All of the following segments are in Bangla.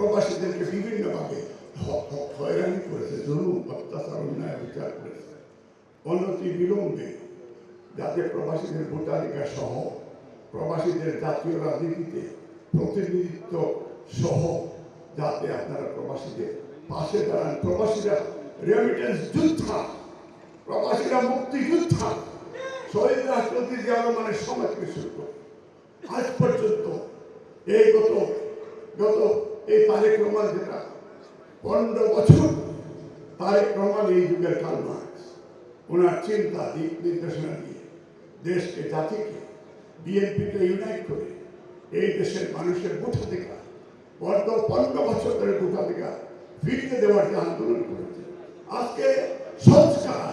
প্রবাসীদেরকে বিভিন্নভাবে হয়রানি করেছে জরুর অত্যাচার অন্যায় বিচার করেছে। অনতি বিলম্বে যাতে প্রবাসীদের ভোটাধিকার সহ প্রবাসীদের জাতীয় রাজনীতিতে প্রতিনিধিত্ব সহ যাতে আপনারা প্রবাসীদের পাশে দাঁড়ান, প্রবাসীরা রেমিটেন্স যোদ্ধা, প্রবাসীরা মুক্তিযোদ্ধা, শহীদ রাষ্ট্রপতি জিয়া রহমানের সময় থেকে শুরু আজ পর্যন্ত এই গত গত এই তারেক রহমান যেটা পনেরো বছর তারেক রহমান এই যুগের কাল মার্ক্স। ওনার চিন্তা, দিক নির্দেশনা দিয়ে দেশকে, জাতিকে বিএনপিকে ইউনাইট করে এই দেশের মানুষের ভোটাধিকার গত পনেরো বছর ধরে ভোটাধিকার ফিরিয়ে দেওয়ার যে আন্দোলন করেছে, আজকে সংস্কার,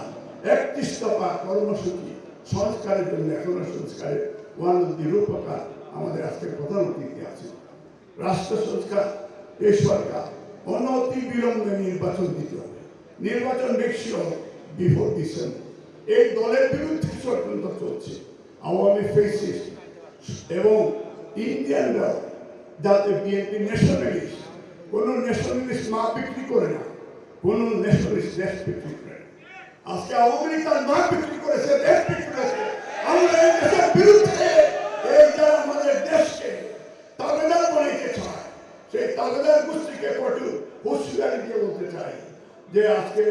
একত্রিশ দফা কর্মসূচি সংস্কারের জন্য এখনও সংস্কারের ওয়ান রূপকার আমাদের আজকে প্রধান অতিথি আছে রাষ্ট্র সংস্কার এই সরকার, অনতি বিলম্বে নির্বাচন দিতে হবে। নির্বাচন দেখছিল বিফোর ডিসেম্বর এই দলের বিরুদ্ধে ষড়যন্ত্র চলছে, আওয়ামী ফেসিস্ট এবং ইন্ডিয়ানরা যাতে বিএনপি ন্যাশনালিস্ট কোনো ন্যাশনালিস্ট মা বিক্রি করে না, কোনো ন্যাশনালিস্ট দেশ বিক্রি করে আজকে আওয়ামী লীগ তার মা বিক্রি করেছে, দেশ বিক্রি করেছে। আমরা এই দেশের বিরুদ্ধে এই যারা আমাদের দেশকে তাবেদার বানাইতে চায় তাবেদার গোষ্ঠীকে কঠোর হুঁশিয়ারি দিয়ে বলতে চাই যে আজকে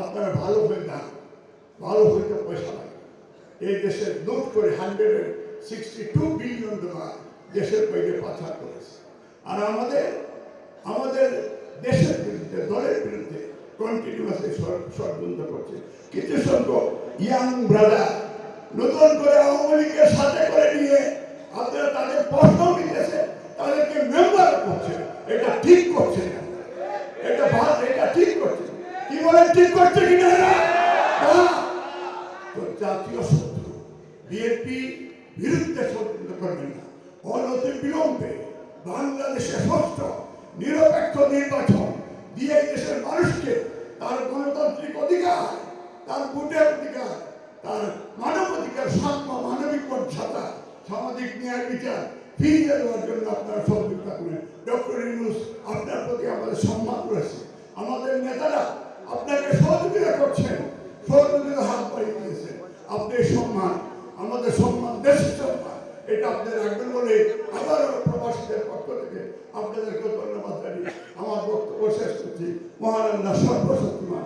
আপনারা ভালো হয়ে যান, ভালো হইতে পয়সা লাগে এই দেশে লুট করে hundred sixty two billion dollar দেশের বাইরে পাচার করেছে। আর আমাদের আমাদের দেশের বিরুদ্ধে, দলের বিরুদ্ধে কন্টিনিউয়াসলি ষড়যন্ত্র করছে। কিছু সংখ্যক ইয়াং ব্রাদার নতুন করে আওয়ামী লীগের সাথে করে নিয়ে আপনারা তাদের প্রশ্ন দিতেছে তাদেরকে মেম্বার করছে এটা ঠিক করছে না। এটা ভাত এটা ঠিক করছে কি বলে ঠিক করছে এরা? না? জাতীয় শত্রু বিএনপি বিরুদ্ধে ষড়যন্ত্র করবেন না। অনতি বিলম্বে বাংলাদেশে ষষ্ঠ নিরপেক্ষ নির্বাচন দিয়ে দেশের মানুষকে তার গণতান্ত্রিক অধিকার, তার ভোটের অধিকার, তার মানব অধিকার, সাম্য মানবিক মর্যাদা, সামাজিক ন্যায় বিচার ফিরিয়ে দেওয়ার জন্য আপনারা দেশের সম্মান এটা আপনাদের রাখবেন বলে আবার প্রবাসীদের পক্ষ থেকে আপনাদেরকে ধন্যবাদ জানিয়ে আমার বক্তব্য শেষ করছি। মহান আল্লাহ সর্বশক্তিমান।